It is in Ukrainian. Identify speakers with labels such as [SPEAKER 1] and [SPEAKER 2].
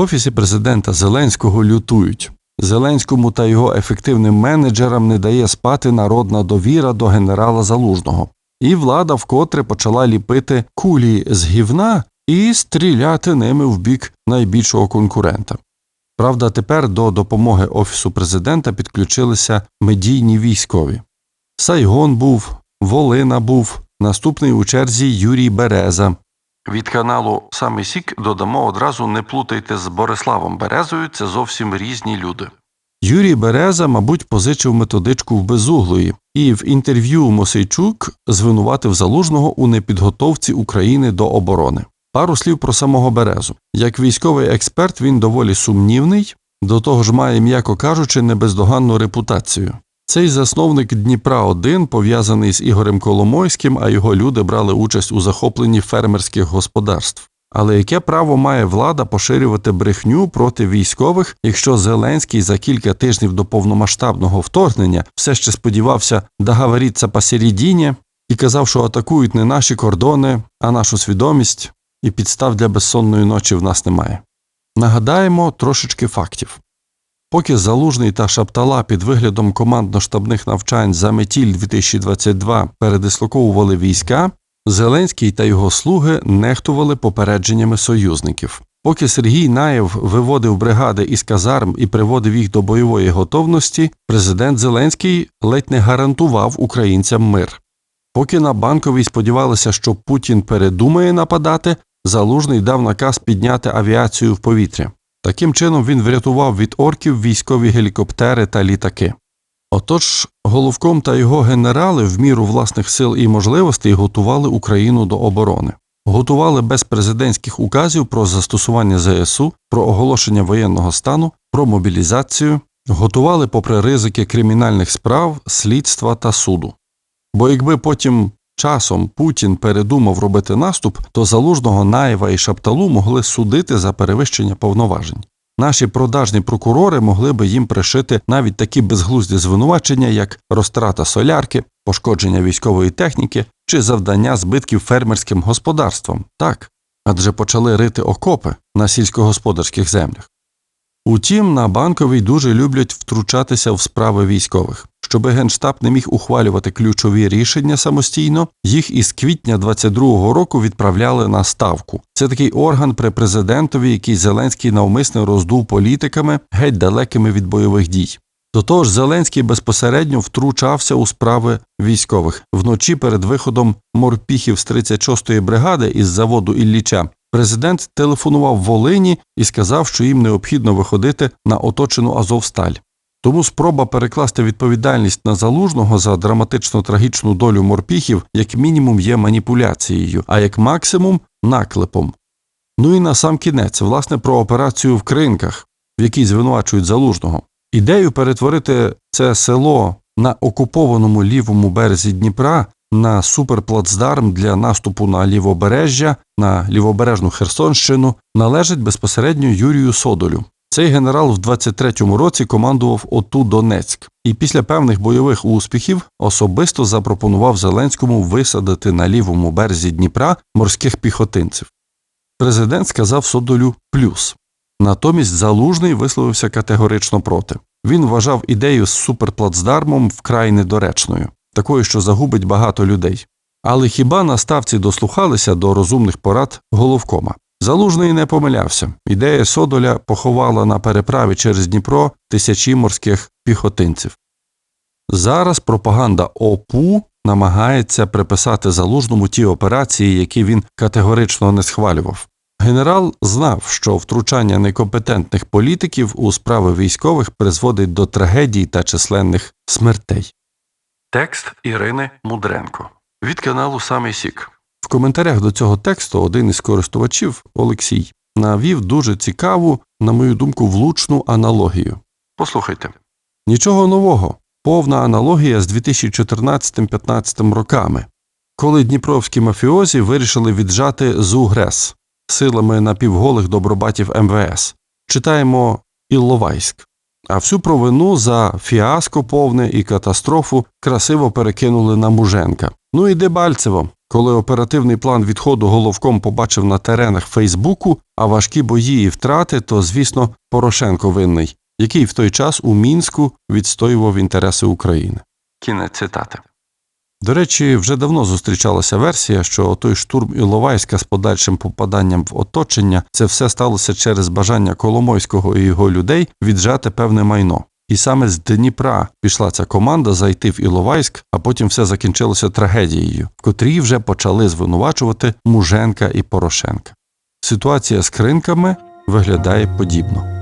[SPEAKER 1] офісі президента Зеленського лютують. Зеленському та його ефективним менеджерам не дає спати народна довіра до генерала Залужного. І влада вкотре почала ліпити кулі з гівна і стріляти ними в бік найбільшого конкурента. Правда, тепер до допомоги Офісу президента підключилися медійні військові. Сайгон був, Волина був, наступний у черзі Юрій Береза. Від каналу Самий Сік додамо одразу не плутайте з Бориславом Березою, це зовсім різні люди. Юрій Береза, мабуть, позичив методичку в безуглої і в інтерв'ю Мосейчук звинуватив залужного у непідготовці України до оборони. Пару слів про самого Березу. Як військовий експерт, він доволі сумнівний, до того ж має, м'яко кажучи, небездоганну репутацію. Цей засновник Дніпра 1 пов'язаний з Ігорем Коломойським, а його люди брали участь у захопленні фермерських господарств. Але яке право має влада поширювати брехню проти військових, якщо Зеленський за кілька тижнів до повномасштабного вторгнення все ще сподівався договоритися посередині і казав, що атакують не наші кордони, а нашу свідомість, і підстав для безсонної ночі в нас немає. Нагадаємо трошечки фактів. Поки Залужний та Шаптала під виглядом командно-штабних навчань за метіль 2022 передислоковували війська, Зеленський та його слуги нехтували попередженнями союзників. Поки Сергій Наєв виводив бригади із казарм і приводив їх до бойової готовності, президент Зеленський ледь не гарантував українцям мир. Поки на банковій сподівалися, що Путін передумає нападати, Залужний дав наказ підняти авіацію в повітря. Таким чином він врятував від орків військові гелікоптери та літаки. Отож, головком та його генерали в міру власних сил і можливостей готували Україну до оборони, готували без президентських указів про застосування ЗСУ, про оголошення воєнного стану, про мобілізацію, готували попри ризики кримінальних справ, слідства та суду. Бо якби потім часом Путін передумав робити наступ, то залужного Наєва і Шапталу могли судити за перевищення повноважень. Наші продажні прокурори могли би їм пришити навіть такі безглузді звинувачення, як розтрата солярки, пошкодження військової техніки чи завдання збитків фермерським господарствам. Так, адже почали рити окопи на сільськогосподарських землях. Утім, на банковій дуже люблять втручатися в справи військових. Щоби генштаб не міг ухвалювати ключові рішення самостійно, їх із квітня 22-го року відправляли на ставку. Це такий орган при президентові, який Зеленський навмисно роздув політиками геть далекими від бойових дій. До того ж, Зеленський безпосередньо втручався у справи військових вночі перед виходом морпіхів з 36-ї бригади із заводу Ілліча. Президент телефонував Волині і сказав, що їм необхідно виходити на оточену Азовсталь. Тому спроба перекласти відповідальність на залужного за драматично трагічну долю морпіхів як мінімум є маніпуляцією, а як максимум наклепом. Ну і на сам кінець, власне, про операцію в кринках, в якій звинувачують залужного. Ідею перетворити це село на окупованому лівому березі Дніпра на суперплацдарм для наступу на лівобережжя, на лівобережну Херсонщину належить безпосередньо Юрію Содолю. Цей генерал в 23-му році командував ОТУ Донецьк і після певних бойових успіхів особисто запропонував Зеленському висадити на лівому березі Дніпра морських піхотинців. Президент сказав Содолю плюс. Натомість Залужний висловився категорично проти. Він вважав ідею з суперплацдармом вкрай недоречною, такою, що загубить багато людей. Але хіба на ставці дослухалися до розумних порад головкома? Залужний не помилявся. Ідея Содоля поховала на переправі через Дніпро тисячі морських піхотинців. Зараз пропаганда ОПУ намагається приписати залужному ті операції, які він категорично не схвалював. Генерал знав, що втручання некомпетентних політиків у справи військових призводить до трагедій та численних смертей. Текст Ірини Мудренко від каналу Самий Сік. Коментарях до цього тексту один із користувачів Олексій навів дуже цікаву, на мою думку, влучну аналогію. Послухайте нічого нового, повна аналогія з 2014-15 роками, коли дніпровські мафіозі вирішили віджати ЗУГРЕС силами напівголих добробатів МВС. Читаємо Ілловайськ. А всю провину за фіаско повне і катастрофу красиво перекинули на Муженка. Ну і Дебальцево. Коли оперативний план відходу головком побачив на теренах Фейсбуку, а важкі бої і втрати, то, звісно, Порошенко винний, який в той час у Мінську відстоював інтереси України. Кінець цитати. До речі, вже давно зустрічалася версія, що той штурм Іловайська з подальшим попаданням в оточення це все сталося через бажання Коломойського і його людей віджати певне майно. І саме з Дніпра пішла ця команда зайти в Іловайськ, а потім все закінчилося трагедією, в котрій вже почали звинувачувати Муженка і Порошенка. Ситуація з кринками виглядає подібно.